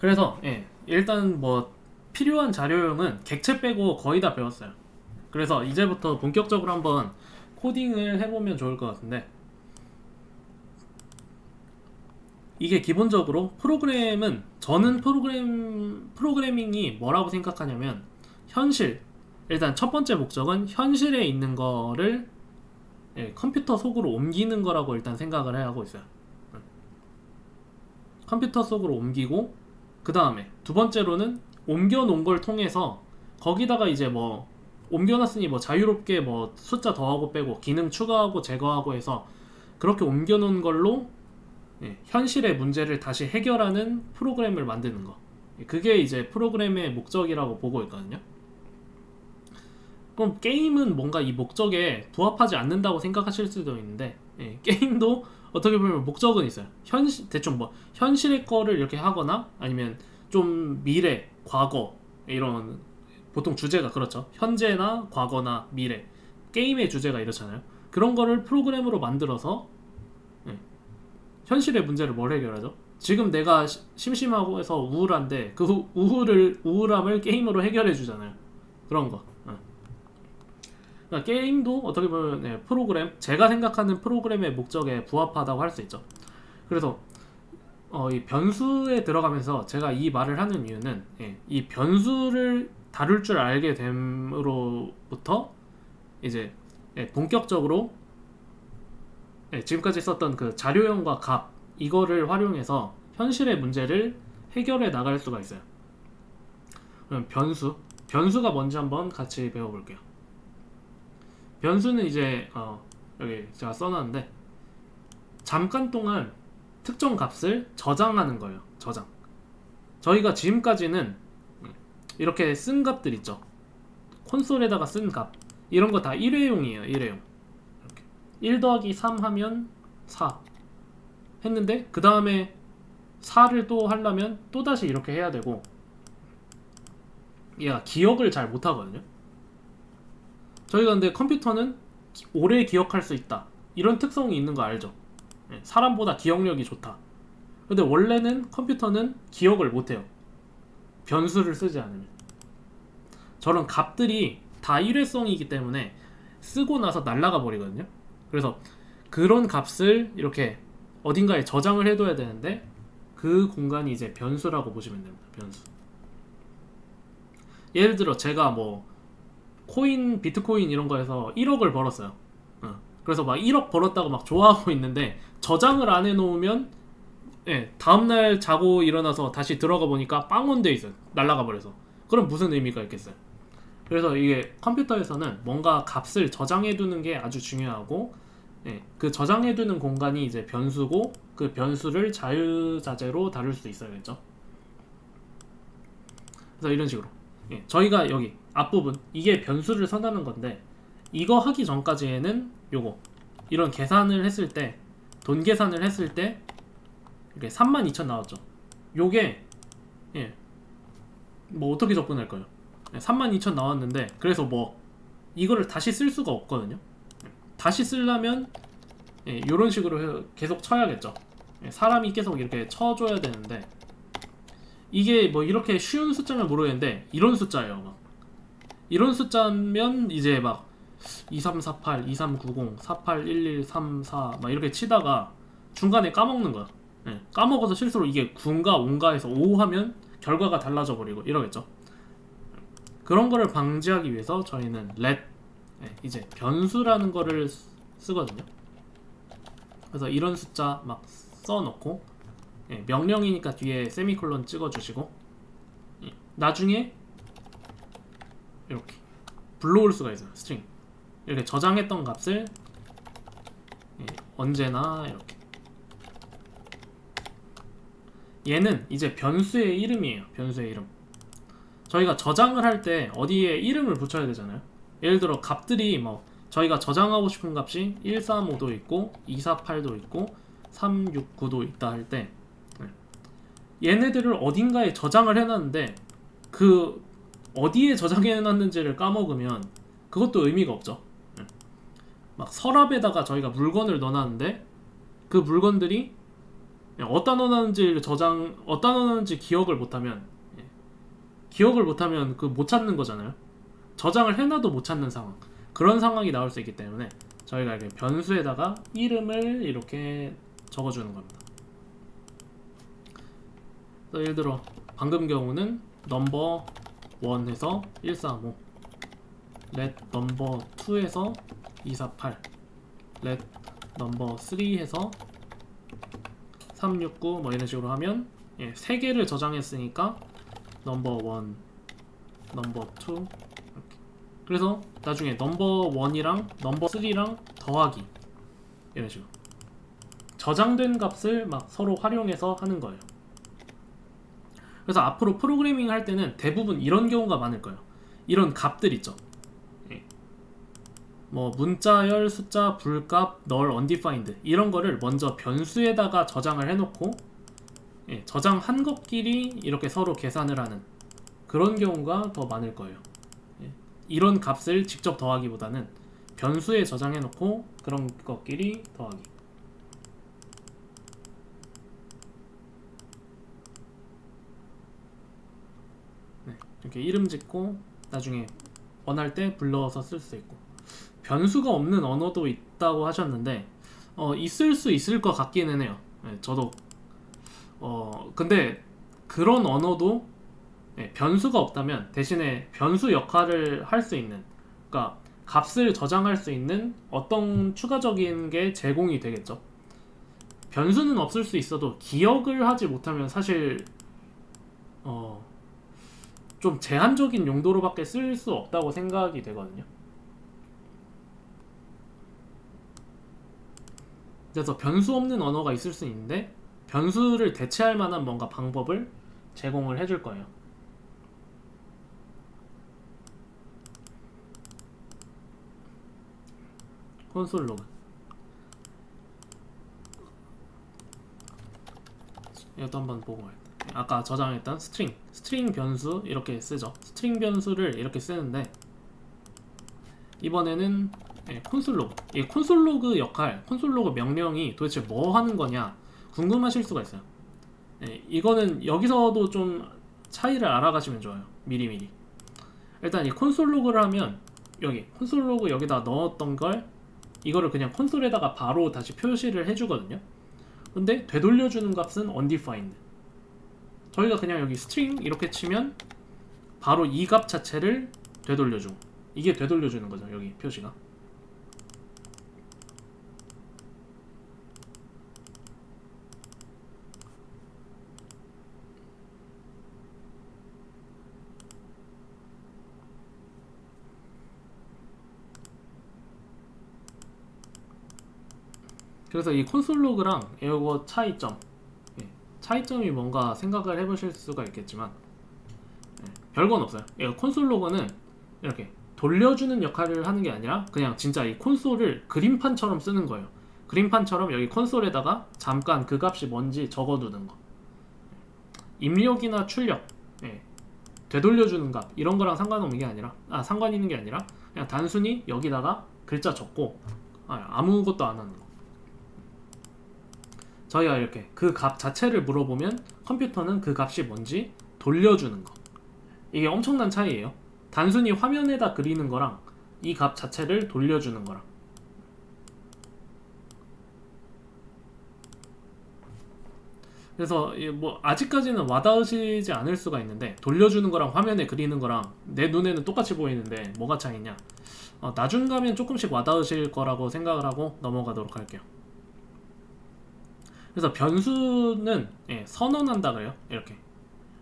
그래서 예, 일단 뭐 필요한 자료용은 객체 빼고 거의 다 배웠어요. 그래서 이제부터 본격적으로 한번 코딩을 해보면 좋을 것 같은데 이게 기본적으로 프로그램은 저는 프로그램 프로그래밍이 뭐라고 생각하냐면 현실 일단 첫 번째 목적은 현실에 있는 거를 예, 컴퓨터 속으로 옮기는 거라고 일단 생각을 해 하고 있어요. 음. 컴퓨터 속으로 옮기고 그 다음에 두 번째로는 옮겨 놓은 걸 통해서 거기다가 이제 뭐 옮겨놨으니 뭐 자유롭게 뭐 숫자 더하고 빼고 기능 추가하고 제거하고 해서 그렇게 옮겨 놓은 걸로 예, 현실의 문제를 다시 해결하는 프로그램을 만드는 거. 예, 그게 이제 프로그램의 목적이라고 보고 있거든요. 그럼 게임은 뭔가 이 목적에 부합하지 않는다고 생각하실 수도 있는데 예, 게임도 어떻게 보면 목적은 있어요. 현실 대충 뭐 현실의 거를 이렇게 하거나 아니면 좀 미래, 과거 이런 보통 주제가 그렇죠. 현재나 과거나 미래 게임의 주제가 이렇잖아요. 그런 거를 프로그램으로 만들어서 예, 현실의 문제를 뭘 해결하죠? 지금 내가 시- 심심하고 해서 우울한데 그 우- 우울을 우울함을 게임으로 해결해 주잖아요. 그런 거. 예. 그러니까 게임도 어떻게 보면 예, 프로그램 제가 생각하는 프로그램의 목적에 부합하다고 할 수 있죠. 그래서 어, 이 변수에 들어가면서 제가 이 말을 하는 이유는 예, 이 변수를 다룰 줄 알게 됨으로부터 이제 예, 본격적으로 예, 지금까지 썼던 그 자료형과 값 이거를 활용해서 현실의 문제를 해결해 나갈 수가 있어요. 그럼 변수 변수가 뭔지 한번 같이 배워볼게요. 변수는 이제 어, 여기 제가 써놨는데 잠깐 동안 특정 값을 저장하는 거예요. 저장. 저희가 지금까지는 이렇게 쓴 값들 있죠. 콘솔에다가 쓴 값. 이런 거 다 일회용이에요. 일회용. 이렇게. 1 더하기 3 하면 4 했는데 그 다음에 4를 또 하려면 또 다시 이렇게 해야 되고 얘가 기억을 잘 못하거든요. 저희가 근데 컴퓨터는 기- 오래 기억할 수 있다. 이런 특성이 있는 거 알죠? 예, 사람보다 기억력이 좋다. 근데 원래는 컴퓨터는 기억을 못해요. 변수를 쓰지 않으면. 저런 값들이 다 일회성이기 때문에 쓰고 나서 날아가 버리거든요. 그래서 그런 값을 이렇게 어딘가에 저장을 해둬야 되는데 그 공간이 이제 변수라고 보시면 됩니다. 변수. 예를 들어 제가 뭐 코인 비트코인 이런 거에서 1억을 벌었어요. 어. 그래서 막 1억 벌었다고 막 좋아하고 있는데 저장을 안 해놓으면 예, 다음날 자고 일어나서 다시 들어가 보니까 빵원돼 있어요. 날라가 버려서. 그럼 무슨 의미가 있겠어요? 그래서 이게 컴퓨터에서는 뭔가 값을 저장해 두는 게 아주 중요하고 예, 그 저장해 두는 공간이 이제 변수고 그 변수를 자유자재로 다룰 수 있어야겠죠. 그래서 이런 식으로 예, 저희가 여기 앞부분 이게 변수를 선하는 건데 이거 하기 전까지에는 요거 이런 계산을 했을 때 돈 계산을 했을 때 이게 32,000 나왔죠. 요게 예. 뭐 어떻게 접근할 거예요? 32,000 나왔는데 그래서 뭐 이거를 다시 쓸 수가 없거든요. 다시 쓰려면 예, 이런 식으로 해- 계속 쳐야겠죠. 예, 사람이 계속 이렇게 쳐줘야 되는데 이게 뭐 이렇게 쉬운 숫자면 모르겠는데 이런 숫자예요. 막 이런 숫자면 이제 막 2348, 2390, 481134 막 이렇게 치다가 중간에 까먹는 거야. 예, 까먹어서 실수로 이게 9인가 5인가 해서 5 하면 결과가 달라져 버리고 이러겠죠. 그런 거를 방지하기 위해서 저희는 let 예, 이제 변수라는 거를 쓰- 쓰거든요. 그래서 이런 숫자 막 써놓고 예, 명령이니까 뒤에 세미콜론 찍어주시고 예, 나중에 이렇게 불러올 수가 있어요. 스트링 이렇게 저장했던 값을 예, 언제나 이렇게 얘는 이제 변수의 이름이에요. 변수의 이름. 저희가 저장을 할 때 어디에 이름을 붙여야 되잖아요. 예를 들어 값들이 뭐 저희가 저장하고 싶은 값이 135도 있고 248도 있고 369도 있다 할 때 얘네들을 어딘가에 저장을 해놨는데 그 어디에 저장해놨는지를 까먹으면 그것도 의미가 없죠. 예. 막 서랍에다가 저희가 물건을 넣어놨는데 그 물건들이 어떤 언어인지 저장 어떤 언어인지 기억을 못하면 예, 기억을 못하면 그 못 찾는 거잖아요. 저장을 해놔도 못 찾는 상황 그런 상황이 나올 수 있기 때문에 저희가 이렇게 변수에다가 이름을 이렇게 적어주는 겁니다. 예를 들어 방금 경우는 넘버 1에서 135 let 넘버 2에서 248 let 넘버 3에서 369 뭐 이런 식으로 하면 예, 세 개를 저장했으니까 넘버 1, 넘버 2 이렇게. 그래서 나중에 넘버 1이랑 넘버 3랑 더하기. 이런 식으로. 저장된 값을 막 서로 활용해서 하는 거예요. 그래서 앞으로 프로그래밍 할 때는 대부분 이런 경우가 많을 거예요. 이런 값들 있죠. 예. 뭐 문자열, 숫자, 불값, 널, undefined 이런 거를 먼저 변수에다가 저장을 해놓고 예, 저장한 것끼리 이렇게 서로 계산을 하는 그런 경우가 더 많을 거예요. 예. 이런 값을 직접 더하기보다는 변수에 저장해놓고 그런 것끼리 더하기. 네, 이렇게 이름 짓고 나중에 원할 때 불러서 쓸 수 있고 변수가 없는 언어도 있다고 하셨는데 어, 있을 수 있을 것 같기는 해요. 네, 저도 어 근데 그런 언어도 네, 변수가 없다면 대신에 변수 역할을 할 수 있는 그러니까 값을 저장할 수 있는 어떤 추가적인 게 제공이 되겠죠. 변수는 없을 수 있어도 기억을 하지 못하면 사실 어, 좀 제한적인 용도로밖에 쓸 수 없다고 생각이 되거든요. 그래서 변수 없는 언어가 있을 수 있는데 변수를 대체할 만한 뭔가 방법을 제공을 해줄 거예요. 콘솔 로그 이것도 한번 보고 가요. 아까 저장했던 스트링 스트링 변수 이렇게 쓰죠. 스트링 변수를 이렇게 쓰는데 이번에는 예, 콘솔 로그 이 콘솔 로그 역할 콘솔 로그 명령이 도대체 뭐 하는 거냐 궁금하실 수가 있어요. 예, 이거는 여기서도 좀 차이를 알아가시면 좋아요. 미리미리. 일단 이 콘솔 로그를 하면 여기 콘솔 로그 여기다 넣었던 걸 이거를 그냥 콘솔에다가 바로 다시 표시를 해주거든요. 근데 되돌려주는 값은 undefined. 저희가 그냥 여기 string 이렇게 치면 바로 이 값 자체를 되돌려주고 이게 되돌려주는 거죠. 여기 표시가. 그래서 이 콘솔 로그랑 이거 차이점 예, 차이점이 뭔가 생각을 해보실 수가 있겠지만 예, 별건 없어요. 이 콘솔 로그는 이렇게 돌려주는 역할을 하는 게 아니라 그냥 진짜 이 콘솔을 그림판처럼 쓰는 거예요. 그림판처럼 여기 콘솔에다가 잠깐 그 값이 뭔지 적어두는 거. 입력이나 출력, 예, 되돌려주는 값 이런 거랑 상관없는 게 아니라 아 상관 있는 게 아니라 그냥 단순히 여기다가 글자 적고 아, 아무것도 안 하는 거. 저희가 이렇게 그 값 자체를 물어보면 컴퓨터는 그 값이 뭔지 돌려주는 거. 이게 엄청난 차이예요. 단순히 화면에다 그리는 거랑 이 값 자체를 돌려주는 거랑. 그래서 이뭐 아직까지는 와닿으시지 않을 수가 있는데 돌려주는 거랑 화면에 그리는 거랑 내 눈에는 똑같이 보이는데 뭐가 차이냐? 어, 나중 가면 조금씩 와닿으실 거라고 생각을 하고 넘어가도록 할게요. 그래서 변수는 예, 선언한다 그래요. 이렇게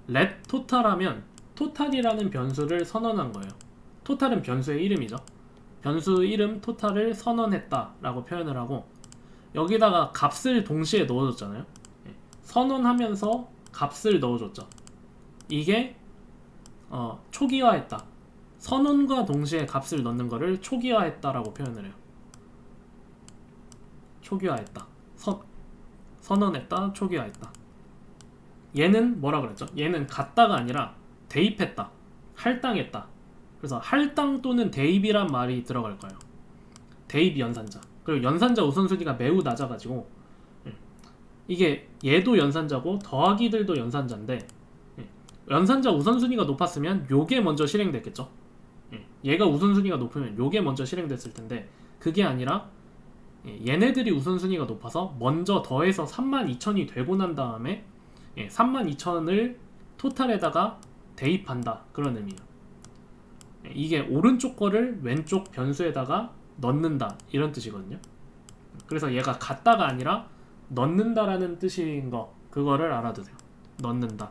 let total 하면 total이라는 변수를 선언한 거예요. total은 변수의 이름이죠. 변수 이름 total을 선언했다라고 표현을 하고 여기다가 값을 동시에 넣어줬잖아요. 예, 선언하면서 값을 넣어줬죠. 이게 어, 초기화했다. 선언과 동시에 값을 넣는 거를 초기화했다라고 표현을 해요. 초기화했다. 선, 선언했다, 초기화했다. 얘는 뭐라 그랬죠? 얘는 갔다가 아니라 대입했다, 할당했다. 그래서 할당 또는 대입이란 말이 들어갈 거예요. 대입 연산자. 그리고 연산자 우선순위가 매우 낮아가지고 예. 이게 얘도 연산자고 더하기들도 연산자인데 예, 연산자 우선순위가 높았으면 요게 먼저 실행됐겠죠. 예, 얘가 우선순위가 높으면 요게 먼저 실행됐을 텐데 그게 아니라 예, 얘네들이 우선순위가 높아서 먼저 더해서 32,000이 되고 난 다음에 예, 32,000을 토탈에다가 대입한다 그런 의미예요. 예, 이게 오른쪽 거를 왼쪽 변수에다가 넣는다 이런 뜻이거든요. 그래서 얘가 같다가 아니라 넣는다라는 뜻인 거 그거를 알아두세요. 넣는다.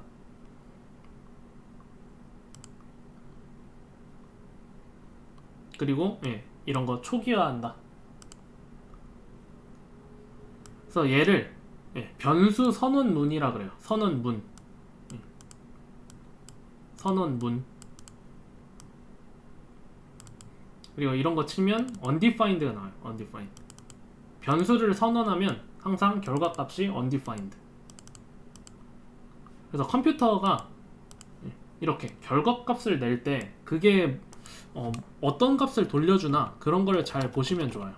그리고 예, 이런 거 초기화한다. 그래서 얘를 예, 변수 선언문이라 그래요. 선언문. 예. 선언문. 그리고 이런 거 치면 undefined가 나와요. undefined. 변수를 선언하면 항상 결과값이 undefined. 그래서 컴퓨터가 예, 이렇게 결과값을 낼 때 그게 어, 어떤 값을 돌려주나 그런 걸잘 보시면 좋아요.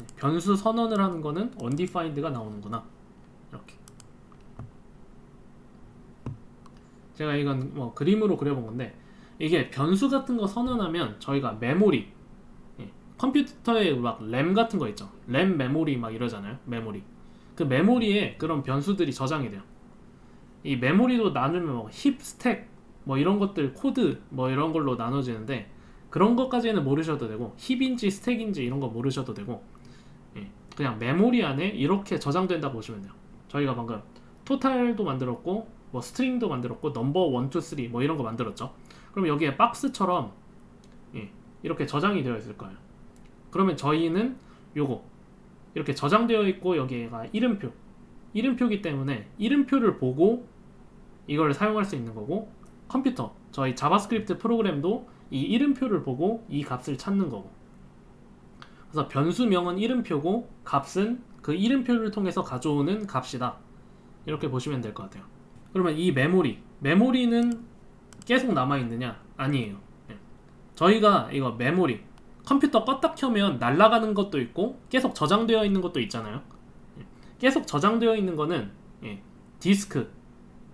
예, 변수 선언을 하는 거는 undefined가 나오는구나. 이렇게. 제가 이건 뭐 그림으로 그려본 건데 이게 변수 같은 거 선언하면 저희가 메모리 예, 컴퓨터에 막 램 같은 거 있죠. 램 메모리 막 이러잖아요. 메모리. 그 메모리에 그런 변수들이 저장이 돼요. 이 메모리도 나누면 뭐 힙, 스택 뭐 이런 것들 코드 뭐 이런 걸로 나눠지는데 그런 것까지는 모르셔도 되고 힙인지 스택인지 이런 거 모르셔도 되고 예, 그냥 메모리 안에 이렇게 저장된다 보시면 돼요. 저희가 방금 토탈도 만들었고 뭐 스트링도 만들었고 넘버 1, 2, 3 뭐 이런 거 만들었죠. 그럼 여기에 박스처럼 예, 이렇게 저장이 되어 있을 거예요. 그러면 저희는 요거 이렇게 저장되어 있고 여기가 이름표 이름표기 때문에 이름표를 보고 이걸 사용할 수 있는 거고 컴퓨터 저희 자바스크립트 프로그램도 이 이름표를 보고 이 값을 찾는 거고 그래서 변수명은 이름표고 값은 그 이름표를 통해서 가져오는 값이다. 이렇게 보시면 될 것 같아요. 그러면 이 메모리 메모리는 계속 남아있느냐? 아니에요. 예. 저희가 이거 메모리 컴퓨터 껐다 켜면 날아가는 것도 있고 계속 저장되어 있는 것도 있잖아요. 예. 계속 저장되어 있는 거는 예, 디스크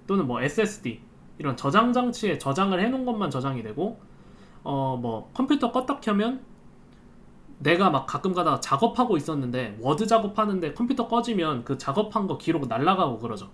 또는 뭐 SSD 이런 저장 장치에 저장을 해놓은 것만 저장이 되고 어 뭐 컴퓨터 껐다 켜면 내가 막 가끔 가다가 작업하고 있었는데 워드 작업하는데 컴퓨터 꺼지면 그 작업한 거 기록 날라가고 그러죠.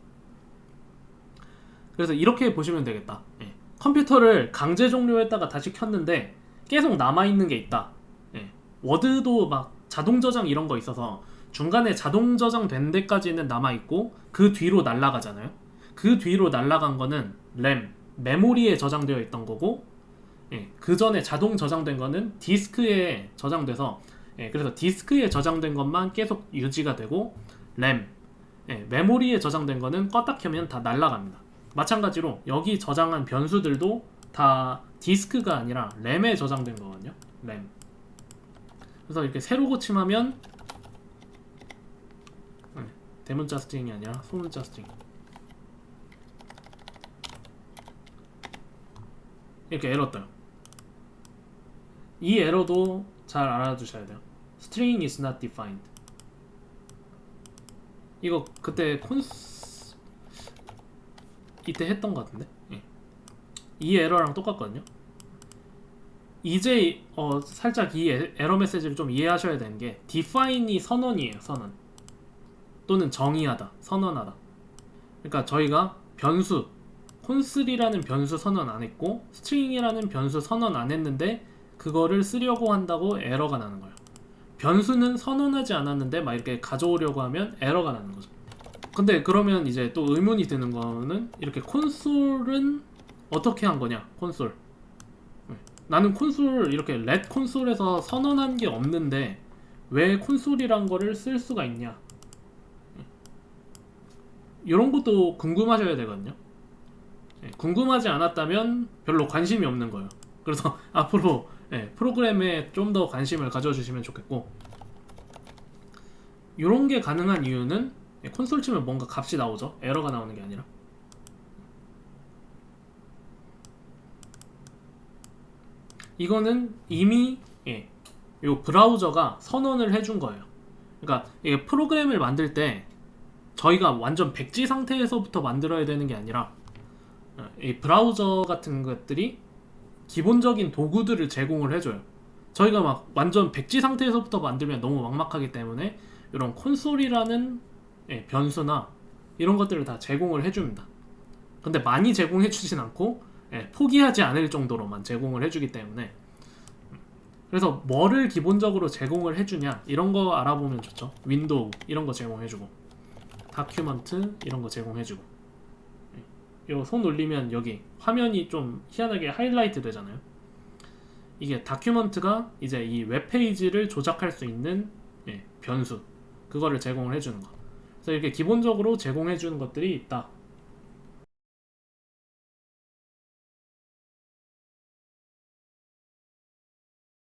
그래서 이렇게 보시면 되겠다. 예. 컴퓨터를 강제 종료했다가 다시 켰는데 계속 남아 있는 게 있다. 예. 워드도 막 자동 저장 이런 거 있어서 중간에 자동 저장된 데까지는 남아 있고 그 뒤로 날라가잖아요. 그 뒤로 날라간 거는 램, 메모리에 저장되어 있던 거고, 예, 그 전에 자동 저장된 거는 디스크에 저장돼서, 예, 그래서 디스크에 저장된 것만 계속 유지가 되고, 램, 예, 메모리에 저장된 거는 껐다 켜면 다 날라갑니다. 마찬가지로 여기 저장한 변수들도 다 디스크가 아니라 램에 저장된 거거든요. 램. 그래서 이렇게 세로 고침하면 네, 대문자 스트링이 아니라 소문자 스트링. 이렇게 에러 떠요. 이 에러도 잘 알아두셔야 돼요. string is not defined. 이거 그때 콘스 이때 했던 것 같은데. 예. 이 에러랑 똑같거든요. 이제 어 살짝 이 에- 에러 메시지를 좀 이해하셔야 되는 게 define이 선언이에요. 선언 또는 정의하다, 선언하다. 그러니까 저희가 변수 콘슬이라는 변수 선언 안 했고 스트링이라는 변수 선언 안 했는데 그거를 쓰려고 한다고 에러가 나는 거예요. 변수는 선언하지 않았는데 막 이렇게 가져오려고 하면 에러가 나는 거죠. 근데 그러면 이제 또 의문이 드는 거는 이렇게 콘솔은 어떻게 한 거냐? 콘솔. 네. 나는 콘솔 이렇게 렛 콘솔에서 선언한 게 없는데 왜 콘솔이란 거를 쓸 수가 있냐? 이런 것도 궁금하셔야 되거든요. 예, 궁금하지 않았다면 별로 관심이 없는 거예요. 그래서 앞으로 예, 프로그램에 좀 더 관심을 가져주시면 좋겠고 이런 게 가능한 이유는 예, 콘솔 치면 뭔가 값이 나오죠. 에러가 나오는 게 아니라. 이거는 이미 예, 요 브라우저가 선언을 해준 거예요. 그러니까 이게 프로그램을 만들 때 저희가 완전 백지 상태에서부터 만들어야 되는 게 아니라 어, 이 브라우저 같은 것들이 기본적인 도구들을 제공을 해줘요. 저희가 막 완전 백지 상태에서부터 만들면 너무 막막하기 때문에 이런 콘솔이라는 예, 변수나 이런 것들을 다 제공을 해줍니다. 근데 많이 제공해주진 않고 예, 포기하지 않을 정도로만 제공을 해주기 때문에 그래서 뭐를 기본적으로 제공을 해주냐 이런 거 알아보면 좋죠. 윈도우 이런 거 제공해주고 다큐먼트 이런 거 제공해주고 요손 올리면 여기 화면이 좀 희한하게 하이라이트 되잖아요. 이게 다큐먼트가 이제 이 웹페이지를 조작할 수 있는 예, 변수 그거를 제공을 해주는 거. 그래서 이렇게 기본적으로 제공해주는 것들이 있다.